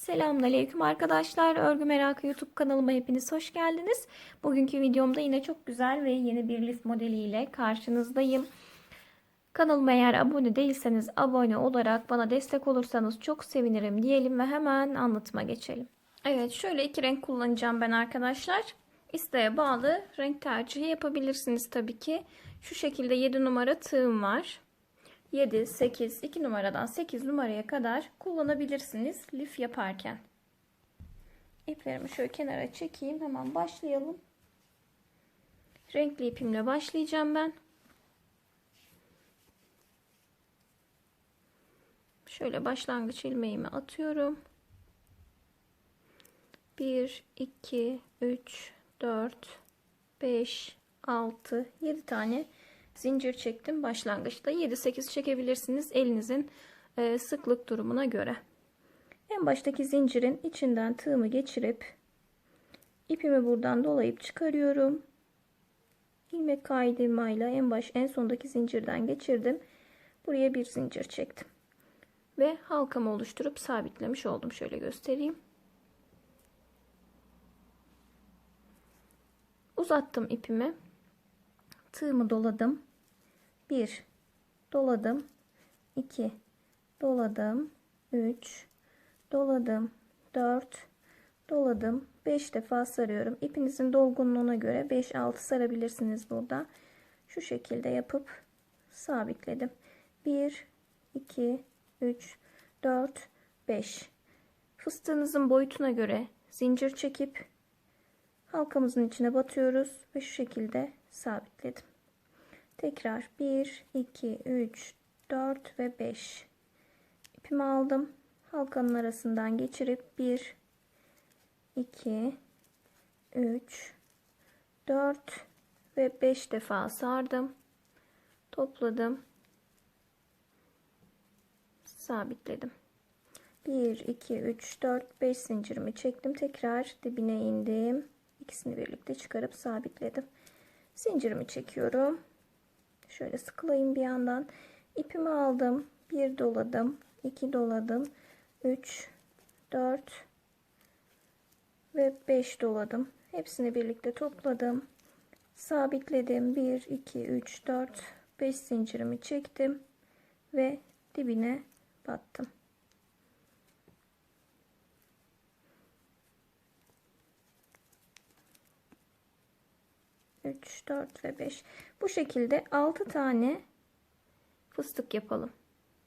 Selamünaleyküm arkadaşlar. Örgü Merakı YouTube kanalıma hepiniz hoş geldiniz. Bugünkü videomda yine çok güzel ve yeni bir lif modeliyle karşınızdayım. Kanalıma eğer abone değilseniz abone olarak bana destek olursanız çok sevinirim diyelim ve hemen anlatıma geçelim. Evet şöyle iki renk kullanacağım ben arkadaşlar. İsteğe bağlı renk tercihi yapabilirsiniz tabii ki. Şu şekilde 7 numara tığım var. 7, 8, 2 numaradan 8 numaraya kadar kullanabilirsiniz lif yaparken. İplerimi şöyle kenara çekeyim. Hemen başlayalım. Renkli ipimle başlayacağım ben. Şöyle başlangıç ilmeğimi atıyorum. 1, 2, 3, 4, 5, 6, 7 tane zincir çektim. Başlangıçta 7-8 çekebilirsiniz elinizin e, sıklık durumuna göre. En baştaki zincirin içinden tığımı geçirip ipimi buradan dolayıp çıkarıyorum. İlmek kaydırmayla en baş en sondaki zincirden geçirdim. Buraya bir zincir çektim. Ve halkamı oluşturup sabitlemiş oldum. Şöyle göstereyim. Uzattım ipimi tığımı doladım. 1 doladım. 2 doladım. 3 doladım. 4 doladım. 5 defa sarıyorum. İpinizin dolgunluğuna göre 5-6 sarabilirsiniz burada. Şu şekilde yapıp sabitledim. 1 2 3 4 5 fıstığınızın boyutuna göre zincir çekip halkamızın içine batıyoruz ve şu şekilde sabitledim Tekrar 1, 2, 3, 4 ve 5 ipimi aldım. Halkanın arasından geçirip 1, 2, 3, 4 ve 5 defa sardım. Topladım. Sabitledim. 1, 2, 3, 4, 5 zincirimi çektim. Tekrar dibine indim. İkisini birlikte çıkarıp sabitledim. Zincirimi çekiyorum. Şöyle sıkılayım bir yandan. İpimi aldım. Bir doladım. iki doladım. 3 4 ve 5 doladım. Hepsini birlikte topladım. Sabitledim. 1 2 3 4 5 zincirimi çektim ve dibine battım. 3, 4 ve 5. Bu şekilde 6 tane fıstık yapalım.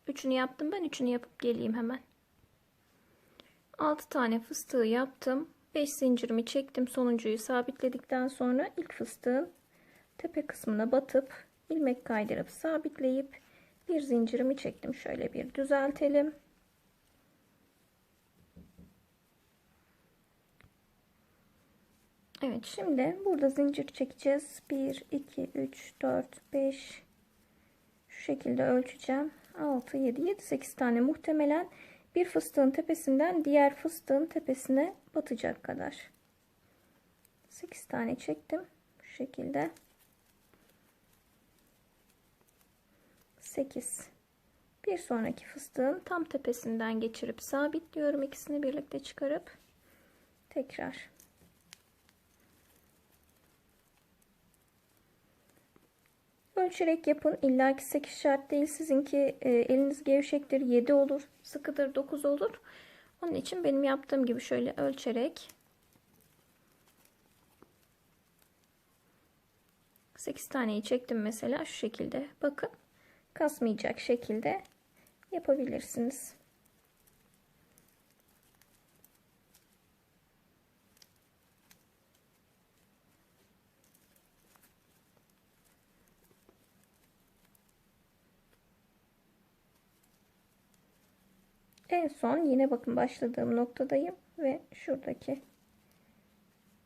Üçünü yaptım ben. Üçünü yapıp geleyim hemen. 6 tane fıstığı yaptım. 5 zincirimi çektim. Sonuncuyu sabitledikten sonra ilk fıstığın tepe kısmına batıp ilmek kaydırıp sabitleyip bir zincirimi çektim. Şöyle bir düzeltelim. Evet şimdi burada zincir çekeceğiz. 1, 2, 3, 4, 5 şu şekilde ölçeceğim. 6, 7, 7, 8 tane muhtemelen bir fıstığın tepesinden diğer fıstığın tepesine batacak kadar. 8 tane çektim. Şu şekilde. 8. Bir sonraki fıstığın tam tepesinden geçirip sabitliyorum. ikisini birlikte çıkarıp tekrar Ölçerek yapın. İlla ki 8 şart değil. Sizinki e, eliniz gevşektir. 7 olur. Sıkıdır 9 olur. Onun için benim yaptığım gibi şöyle ölçerek 8 taneyi çektim mesela şu şekilde. Bakın kasmayacak şekilde yapabilirsiniz. En son yine bakın başladığım noktadayım ve şuradaki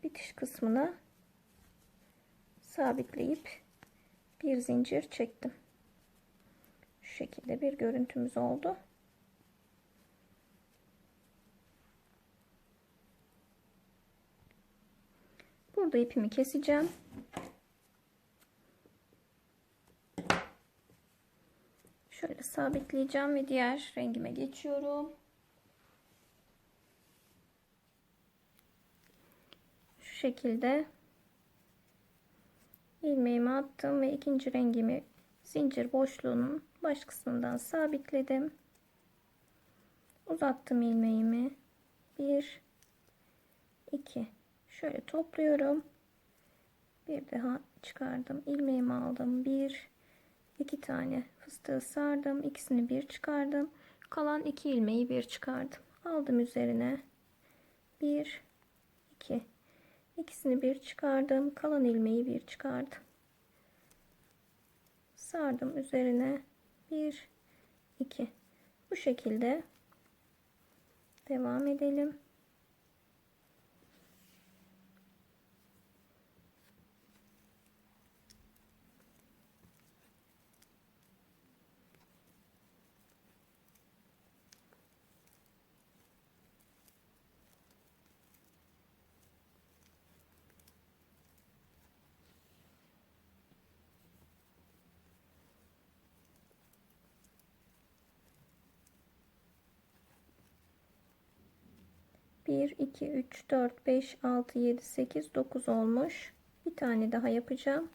bitiş kısmına sabitleyip bir zincir çektim. Şu şekilde bir görüntümüz oldu. Burada ipimi keseceğim. Şöyle sabitleyeceğim ve diğer rengime geçiyorum. Şu şekilde ilmeğimi attım ve ikinci rengimi zincir boşluğunun baş kısmından sabitledim. Uzattım ilmeğimi. 1 2 Şöyle topluyorum. Bir daha çıkardım. ilmeğimi aldım. 1 2 tane fıstığı sardım. ikisini bir çıkardım. Kalan iki ilmeği bir çıkardım. Aldım üzerine. 1 2 ikisini bir çıkardım. Kalan ilmeği bir çıkardım. Sardım üzerine. 1 2 bu şekilde devam edelim. Bir, iki, üç, dört, beş, altı, yedi, sekiz, dokuz olmuş. Bir tane daha yapacağım.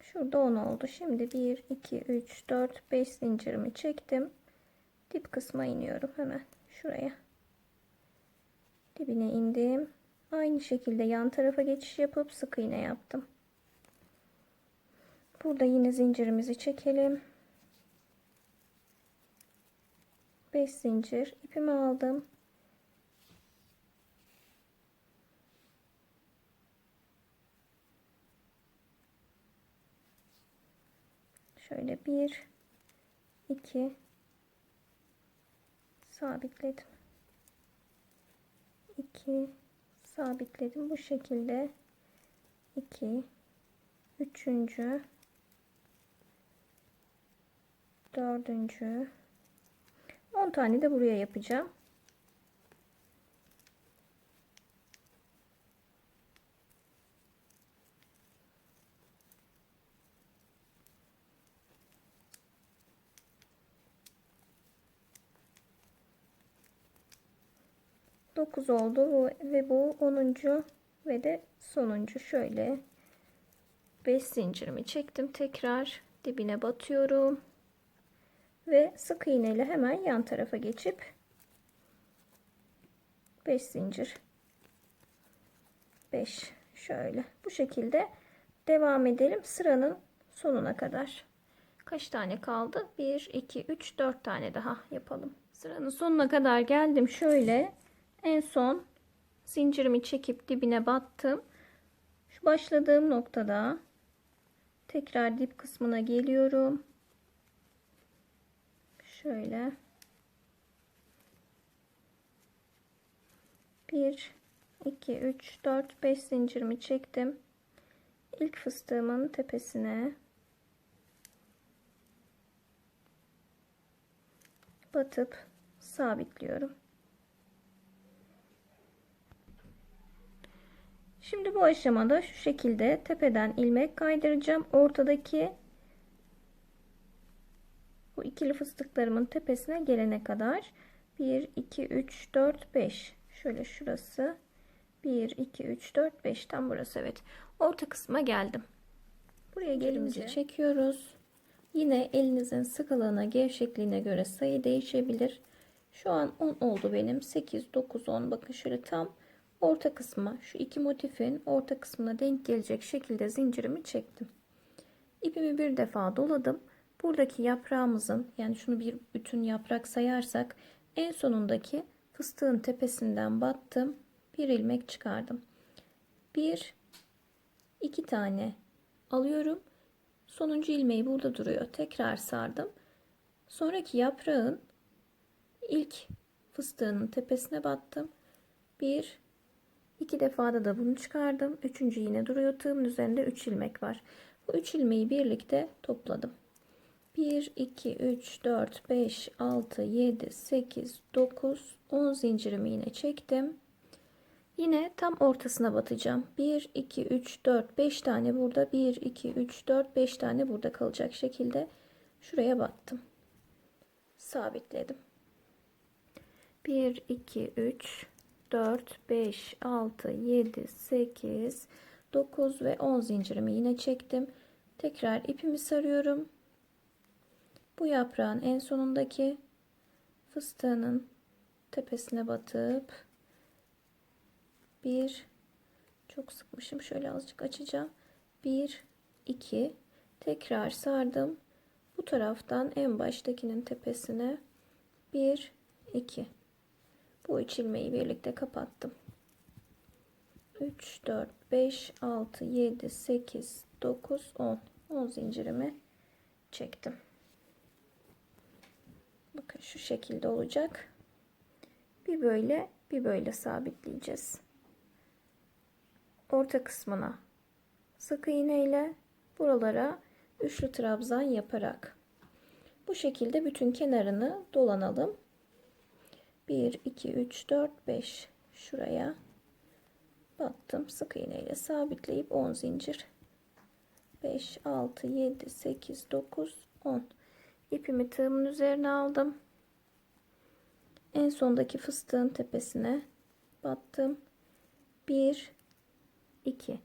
Şurada 10 oldu. Şimdi 1, 2, 3, 4, 5 zincirimi çektim. Dip kısma iniyorum hemen şuraya. Dibine indim. Aynı şekilde yan tarafa geçiş yapıp sık iğne yaptım. Burada yine zincirimizi çekelim. 5 zincir ipimi aldım. Şöyle 1 2 sabitledim. 2 sabitledim. Bu şekilde 2 üçüncü dördüncü 10 tane de buraya yapacağım. Dokuz oldu ve bu onuncu ve de sonuncu. Şöyle 5 zincirimi çektim tekrar. Dibine batıyorum ve sık iğne ile hemen yan tarafa geçip 5 zincir. 5 şöyle. Bu şekilde devam edelim sıranın sonuna kadar. Kaç tane kaldı? 1 2 3 4 tane daha yapalım. Sıranın sonuna kadar geldim. Şöyle en son zincirimi çekip dibine battım. Şu başladığım noktada tekrar dip kısmına geliyorum Şöyle. Bir, iki, üç, dört, beş zincirimi çektim. İlk fıstığımın tepesine batıp sabitliyorum. Şimdi bu aşamada şu şekilde tepeden ilmek kaydıracağım. Ortadaki bu ikili fıstıklarımın tepesine gelene kadar 1 2 3 4 5 şöyle şurası 1 2 3 4 5 tam burası evet. Orta kısma geldim. Buraya gelince çekiyoruz. Yine elinizin sıkılığına gevşekliğine göre sayı değişebilir. Şu an 10 oldu benim. 8 9 10 bakın şöyle tam orta kısma. Şu iki motifin orta kısmına denk gelecek şekilde zincirimi çektim. İpimi bir defa doladım buradaki yaprağımızın yani şunu bir bütün yaprak sayarsak en sonundaki fıstığın tepesinden battım bir ilmek çıkardım. Bir iki tane alıyorum. Sonuncu ilmeği burada duruyor. Tekrar sardım. Sonraki yaprağın ilk fıstığının tepesine battım. Bir iki defada da bunu çıkardım. Üçüncü yine duruyor. Tığımın üzerinde 3 ilmek var. Bu 3 ilmeği birlikte topladım 1 2 3 4 5 6 7 8 9 10 zincirimi yine çektim. Yine tam ortasına batacağım. 1 2 3 4 5 tane burada. 1 2 3 4 5 tane burada kalacak şekilde şuraya battım. Sabitledim. 1 2 3 4 5 6 7 8 9 ve 10 zincirimi yine çektim. Tekrar ipimi sarıyorum. Bu yaprağın en sonundaki fıstığının tepesine batıp bir çok sıkmışım şöyle azıcık açacağım. 1 2 tekrar sardım. Bu taraftan en baştakinin tepesine 1 2 bu üç ilmeği birlikte kapattım. 3 4 5 6 7 8 9 10 10 zincirimi çektim bakın şu şekilde olacak. Bir böyle bir böyle sabitleyeceğiz. Orta kısmına sık iğne ile buralara üçlü trabzan yaparak. Bu şekilde bütün kenarını dolanalım. 1 2 3 4 5 şuraya battım. Sık iğne ile sabitleyip 10 zincir. 5 6 7 8 9 10 ipimi tığımın üzerine aldım. En sondaki fıstığın tepesine battım. 1 2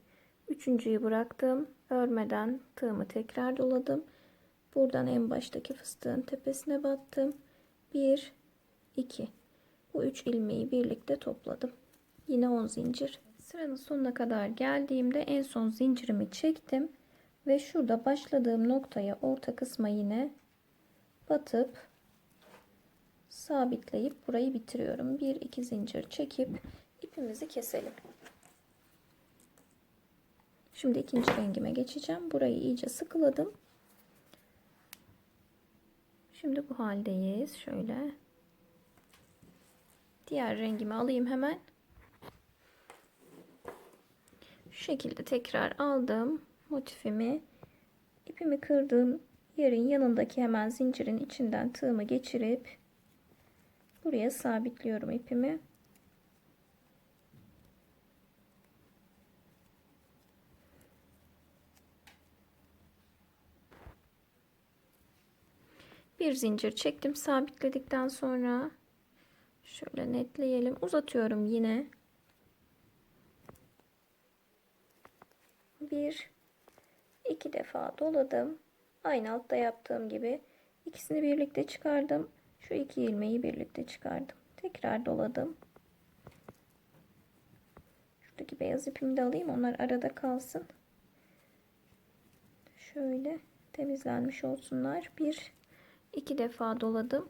üçüncüyü bıraktım. Örmeden tığımı tekrar doladım. Buradan en baştaki fıstığın tepesine battım. 1 2 bu üç ilmeği birlikte topladım. Yine 10 zincir. Sıranın sonuna kadar geldiğimde en son zincirimi çektim ve şurada başladığım noktaya orta kısma yine batıp sabitleyip burayı bitiriyorum. Bir iki zincir çekip ipimizi keselim. Şimdi ikinci rengime geçeceğim. Burayı iyice sıkıladım. Şimdi bu haldeyiz. Şöyle. Diğer rengimi alayım hemen. Şu şekilde tekrar aldım motifimi. ipimi kırdığım yerin yanındaki hemen zincirin içinden tığımı geçirip buraya sabitliyorum ipimi. Bir zincir çektim sabitledikten sonra. Şöyle netleyelim. Uzatıyorum yine. Bir iki defa doladım aynı altta yaptığım gibi ikisini birlikte çıkardım. Şu iki ilmeği birlikte çıkardım. Tekrar doladım. Şuradaki beyaz ipimi de alayım onlar arada kalsın. Şöyle temizlenmiş olsunlar. Bir iki defa doladım.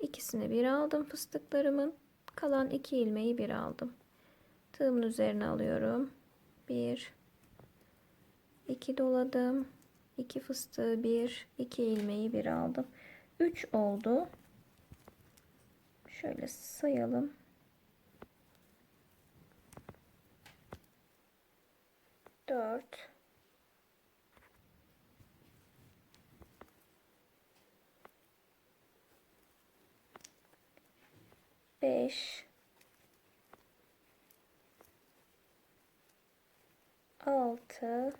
İkisini bir aldım fıstıklarımın. Kalan iki ilmeği bir aldım. Tığımın üzerine alıyorum. Bir iki doladım 2 fıstığı bir iki ilmeği bir aldım. 3 oldu. Şöyle sayalım. Dört. Beş. Altı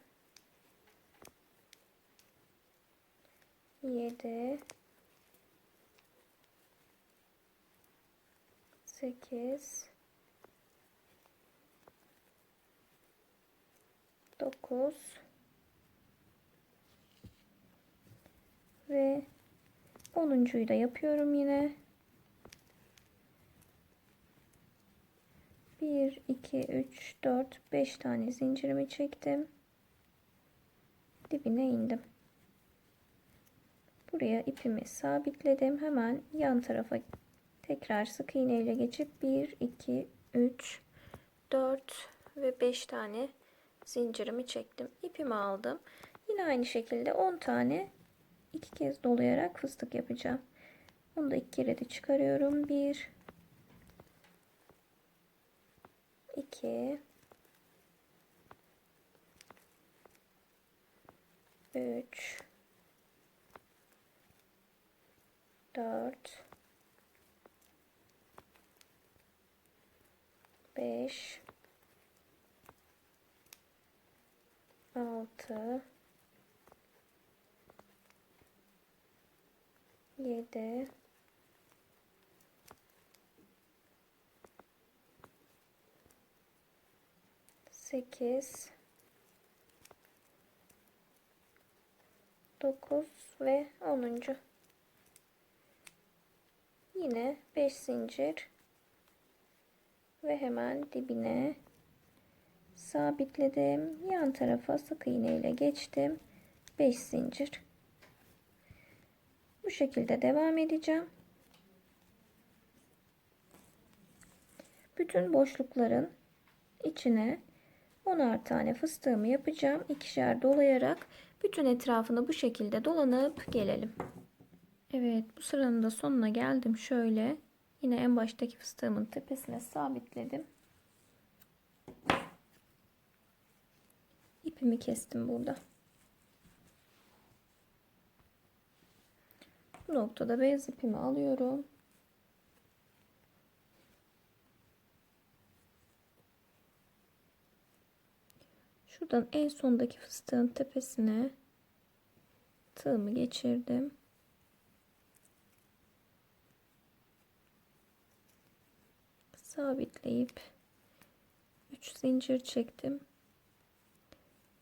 yedi sekiz dokuz ve onuncuyu da yapıyorum yine. Bir, iki, üç, dört, beş tane zincirimi çektim. Dibine indim. Buraya ipimi sabitledim. Hemen yan tarafa tekrar sık iğne ile geçip 1 2 3 4 ve 5 tane zincirimi çektim. İpimi aldım. Yine aynı şekilde 10 tane iki kez dolayarak fıstık yapacağım. Onu da iki kere de çıkarıyorum. 1 2 3 4 5 6 7 8 9 ve 10. Yine 5 zincir ve hemen dibine sabitledim. Yan tarafa sık iğne ile geçtim. 5 zincir. Bu şekilde devam edeceğim. Bütün boşlukların içine 10'ar tane fıstığımı yapacağım. İkişer dolayarak bütün etrafını bu şekilde dolanıp gelelim. Evet bu sıranın da sonuna geldim. Şöyle yine en baştaki fıstığımın tepesine sabitledim. İpimi kestim burada. Bu noktada beyaz ipimi alıyorum. Şuradan en sondaki fıstığın tepesine tığımı geçirdim. Sabitleyip 3 zincir çektim.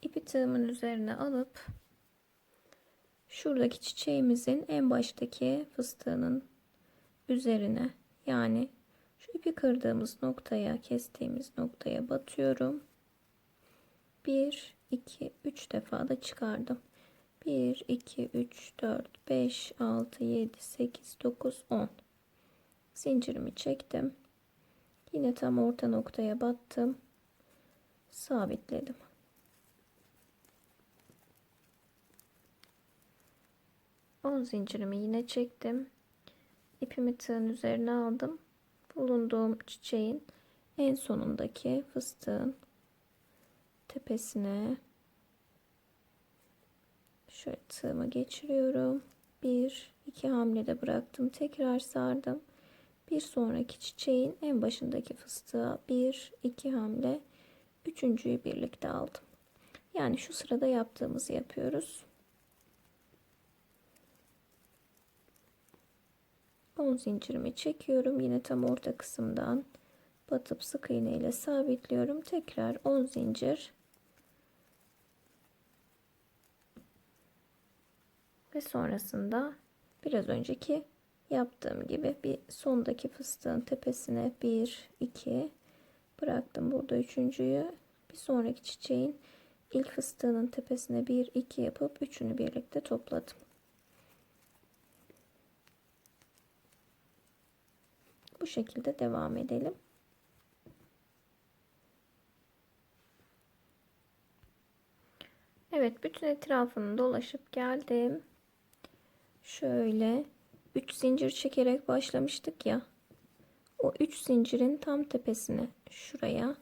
İpi tığımın üzerine alıp şuradaki çiçeğimizin en baştaki fıstığının üzerine yani şu ipi kırdığımız noktaya kestiğimiz noktaya batıyorum. 1 2 3 defa da çıkardım. 1 2 3 4 5 6 7 8 9 10 zincirimi çektim. Yine tam orta noktaya battım. Sabitledim. On zincirimi yine çektim. İpimi tığın üzerine aldım. Bulunduğum çiçeğin en sonundaki fıstığın tepesine şöyle tığımı geçiriyorum. Bir, iki hamlede bıraktım. Tekrar sardım. Bir sonraki çiçeğin en başındaki fıstığa bir, iki hamle, üçüncüyü birlikte aldım. Yani şu sırada yaptığımızı yapıyoruz. 10 zincirimi çekiyorum. Yine tam orta kısımdan batıp sık iğne ile sabitliyorum. Tekrar 10 zincir ve sonrasında biraz önceki yaptığım gibi bir sondaki fıstığın tepesine 1 2 bıraktım burada üçüncüyü. Bir sonraki çiçeğin ilk fıstığının tepesine 1 2 yapıp üçünü birlikte topladım. Bu şekilde devam edelim. Evet bütün etrafını dolaşıp geldim. Şöyle 3 zincir çekerek başlamıştık ya. O 3 zincirin tam tepesine şuraya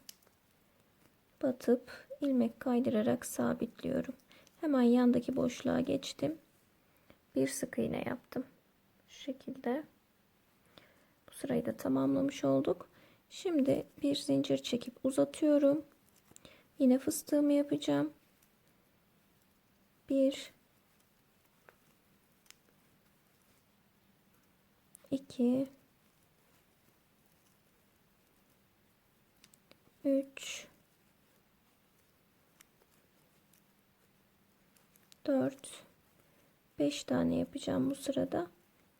batıp ilmek kaydırarak sabitliyorum. Hemen yandaki boşluğa geçtim. Bir sık iğne yaptım. Şu şekilde. Bu sırayı da tamamlamış olduk. Şimdi bir zincir çekip uzatıyorum. Yine fıstığımı yapacağım. Bir 2 3 4 5 tane yapacağım bu sırada.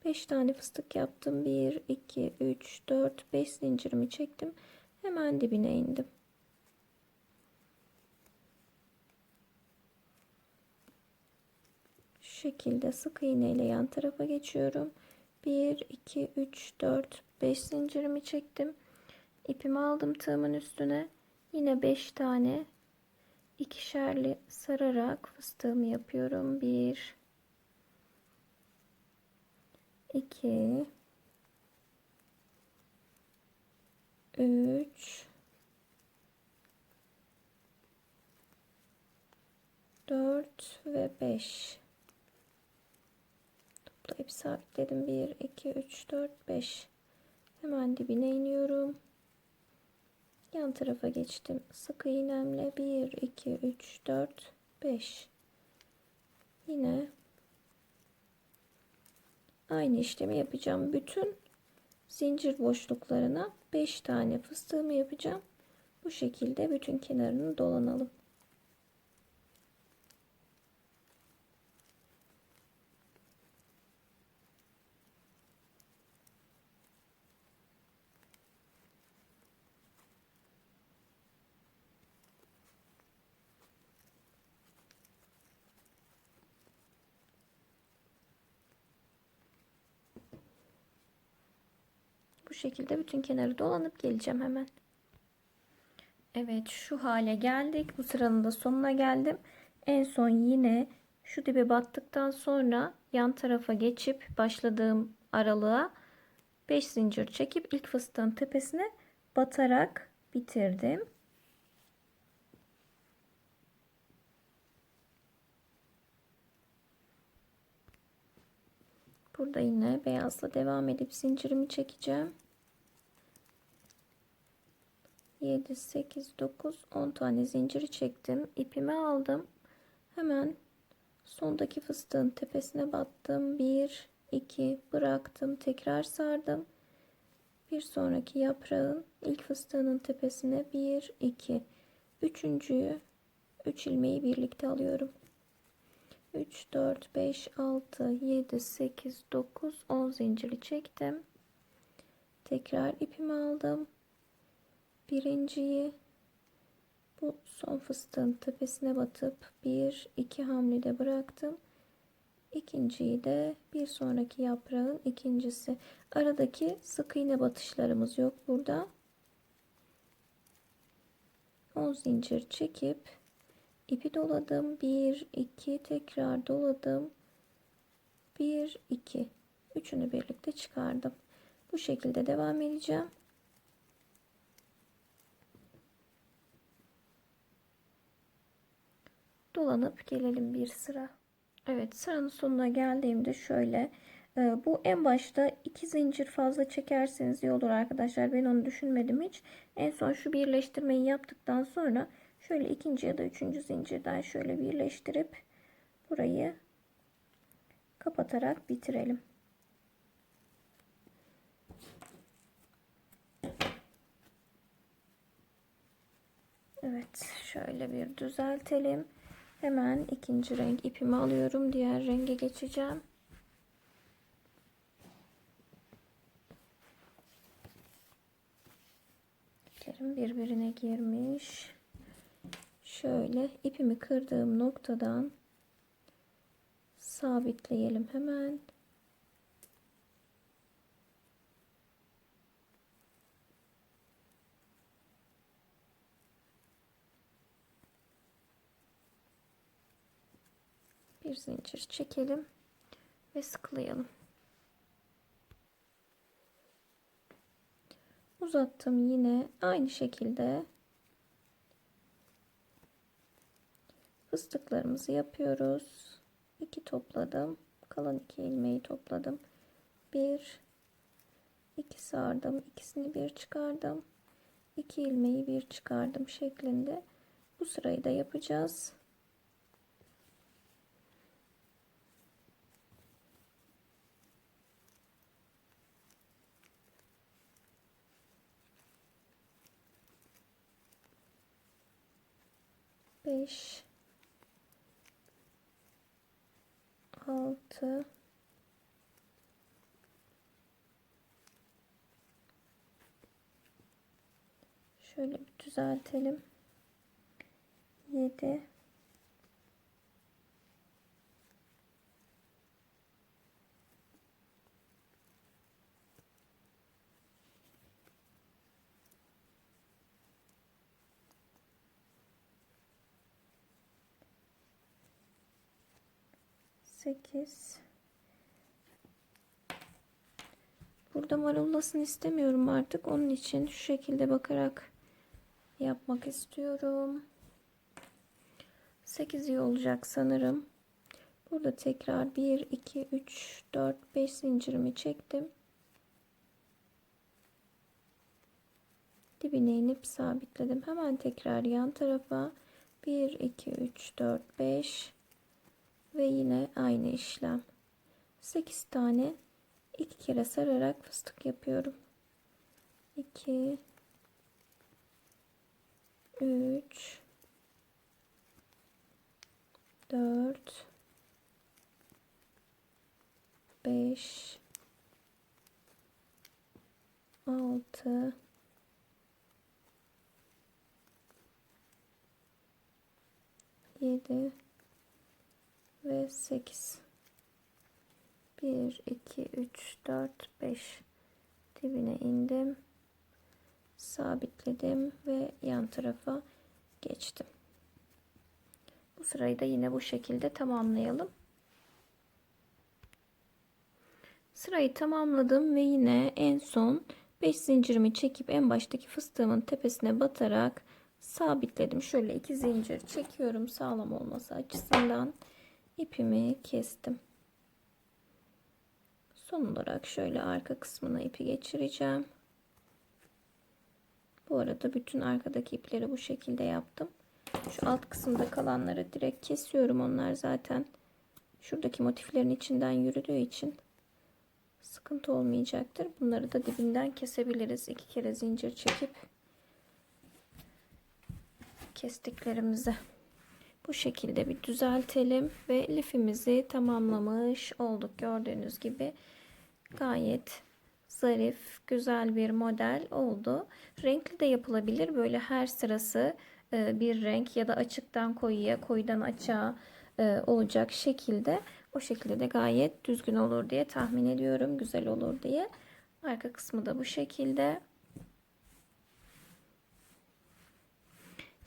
5 tane fıstık yaptım. 1 2 3 4 5 zincirimi çektim. Hemen dibine indim. Şu şekilde sık iğne ile yan tarafa geçiyorum. 1 2 3 4 5 zincirimi çektim. İpimi aldım tığımın üstüne. Yine 5 tane ikişerli sararak fıstığımı yapıyorum. 1 2 3 4 ve 5 toplayıp sabitledim. 1 2 3 4 5 hemen dibine iniyorum. Yan tarafa geçtim. Sık iğnemle. 1 2 3 4 5 yine aynı işlemi yapacağım. Bütün zincir boşluklarına 5 tane fıstığımı yapacağım. Bu şekilde bütün kenarını dolanalım. Bu şekilde bütün kenarı dolanıp geleceğim hemen. Evet şu hale geldik. Bu sıranın da sonuna geldim. En son yine şu dibe battıktan sonra yan tarafa geçip başladığım aralığa 5 zincir çekip ilk fıstığın tepesine batarak bitirdim. Burada yine beyazla devam edip zincirimi çekeceğim. 7, 8, 9, 10 tane zinciri çektim. ipimi aldım. Hemen sondaki fıstığın tepesine battım. 1, 2 bıraktım. Tekrar sardım. Bir sonraki yaprağın ilk fıstığının tepesine 1, 2, üçüncüyü 3 ilmeği birlikte alıyorum. 3, 4, 5, 6, 7, 8, 9, 10 zinciri çektim. Tekrar ipimi aldım. Birinciyi bu son fıstığın tepesine batıp bir iki hamlede bıraktım. İkinciyi de bir sonraki yaprağın ikincisi. Aradaki sık iğne batışlarımız yok burada. 10 zincir çekip ipi doladım. 1 2 tekrar doladım. 1 2 üçünü birlikte çıkardım. Bu şekilde devam edeceğim. Dolanıp gelelim bir sıra. Evet sıranın sonuna geldiğimde şöyle e, bu en başta iki zincir fazla çekerseniz iyi olur arkadaşlar. Ben onu düşünmedim hiç. En son şu birleştirmeyi yaptıktan sonra şöyle ikinci ya da üçüncü zincirden şöyle birleştirip burayı kapatarak bitirelim. Evet şöyle bir düzeltelim. Hemen ikinci renk ipimi alıyorum. Diğer renge geçeceğim. İplerim birbirine girmiş. Şöyle ipimi kırdığım noktadan sabitleyelim hemen. Bir zincir çekelim ve sıklayalım. Uzattım yine aynı şekilde fıstıklarımızı yapıyoruz. 2 topladım. Kalan iki ilmeği topladım. 1 2 sardım. ikisini bir çıkardım. 2 ilmeği bir çıkardım şeklinde. Bu sırayı da yapacağız. Beş altı şöyle bir düzeltelim. Yedi 8 Burada marullasın istemiyorum artık. Onun için şu şekilde bakarak yapmak istiyorum. 8 iyi olacak sanırım. Burada tekrar 1, 2, 3, 4, 5 zincirimi çektim. Dibine inip sabitledim. Hemen tekrar yan tarafa 1, 2, 3, 4, 5 ve yine aynı işlem. 8 tane iki kere sararak fıstık yapıyorum. 2 3 4 5 6 7 ve 8 1 2 3 4 5 dibine indim. Sabitledim ve yan tarafa geçtim. Bu sırayı da yine bu şekilde tamamlayalım. Sırayı tamamladım ve yine en son 5 zincirimi çekip en baştaki fıstığımın tepesine batarak sabitledim. Şöyle iki zincir çekiyorum sağlam olması açısından ipimi kestim. Son olarak şöyle arka kısmına ipi geçireceğim. Bu arada bütün arkadaki ipleri bu şekilde yaptım. Şu alt kısımda kalanları direkt kesiyorum. Onlar zaten şuradaki motiflerin içinden yürüdüğü için sıkıntı olmayacaktır. Bunları da dibinden kesebiliriz. İki kere zincir çekip kestiklerimizi bu şekilde bir düzeltelim ve lifimizi tamamlamış olduk. Gördüğünüz gibi gayet zarif, güzel bir model oldu. Renkli de yapılabilir. Böyle her sırası e, bir renk ya da açıktan koyuya, koyudan açığa e, olacak şekilde o şekilde de gayet düzgün olur diye tahmin ediyorum. Güzel olur diye. Arka kısmı da bu şekilde.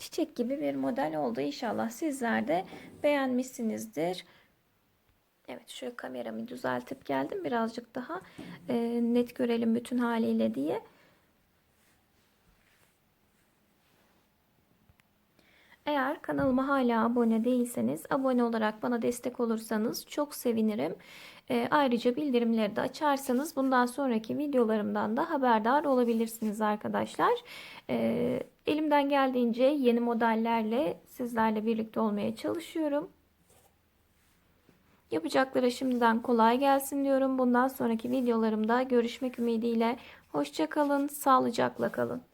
Çiçek gibi bir model oldu. İnşallah sizler de beğenmişsinizdir. Evet şöyle kameramı düzeltip geldim. Birazcık daha e, net görelim bütün haliyle diye. Eğer kanalıma hala abone değilseniz abone olarak bana destek olursanız çok sevinirim. E, ayrıca bildirimleri de açarsanız bundan sonraki videolarımdan da haberdar olabilirsiniz arkadaşlar. E, elimden geldiğince yeni modellerle sizlerle birlikte olmaya çalışıyorum. Yapacaklara şimdiden kolay gelsin diyorum. Bundan sonraki videolarımda görüşmek ümidiyle. Hoşçakalın, sağlıcakla kalın.